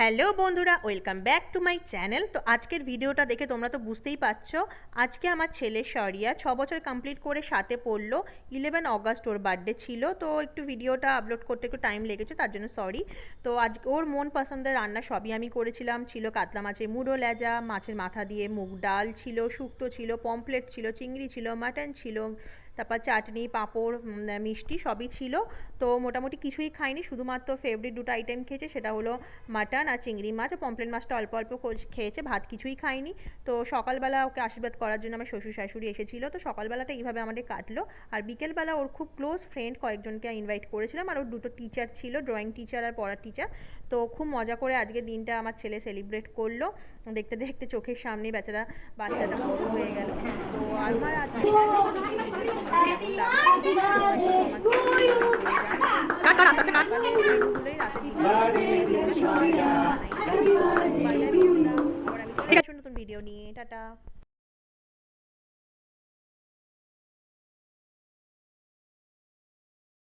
Hello বন্ধুরা, welcome back to my channel. তো আজকের ভিডিওটা দেখে তোমরা তো বুঝতেই পারছ, আজকে আমার ছেলে শরিয়া ছ বছর কমপ্লিট করে সাথে পড়ল ইলেভেন অগাস্ট ওর বার্থডে ছিল। তো একটু ভিডিওটা আপলোড করতে একটু টাইম লেগেছে, তার জন্য সরি তো আজ ওর মন পছন্দের রান্না সবই আমি করেছিলাম। ছিল কাতলা মাছের মুড়ো লেজা, মাছের মাথা দিয়ে মুগ ডাল ছিল, শুক্তো ছিল পমপ্লেট ছিল, চিংড়ি ছিল মাটন ছিল তারপর চাটনি, পাঁপড় মিষ্টি সবই ছিল। তো মোটামুটি কিছুই খাইনি, শুধুমাত্র ফেভারিট দুটো আইটেম খেয়েছে, সেটা হলো মাটন আর চিংড়ি মাছ। আর পমপ্লেট মাছটা অল্প অল্প খেয়েছে, ভাত কিছুই খাইনি। তো সকালবেলা ওকে আশীর্বাদ করার জন্য আমার শ্বশুর শাশুড়ি এসেছিল। তো সকালবেলাটা এইভাবে আমাদের কাটলো। আর বিকেলবেলা ওর খুব ক্লোজ ফ্রেন্ড কয়েকজনকে ইনভাইট করেছিলাম। আর ওর দুটো টিচার ছিল ড্রয়িং টিচার আর পড়ার টিচার তো খুব মজা করে আজকে দিনটা আমার ছেলে সেলিব্রেট করল। দেখতে দেখতে চোখের সামনে বেচারা বাচ্চাটা হয়ে গেল। নতুন ভিডিও নিয়ে টাটা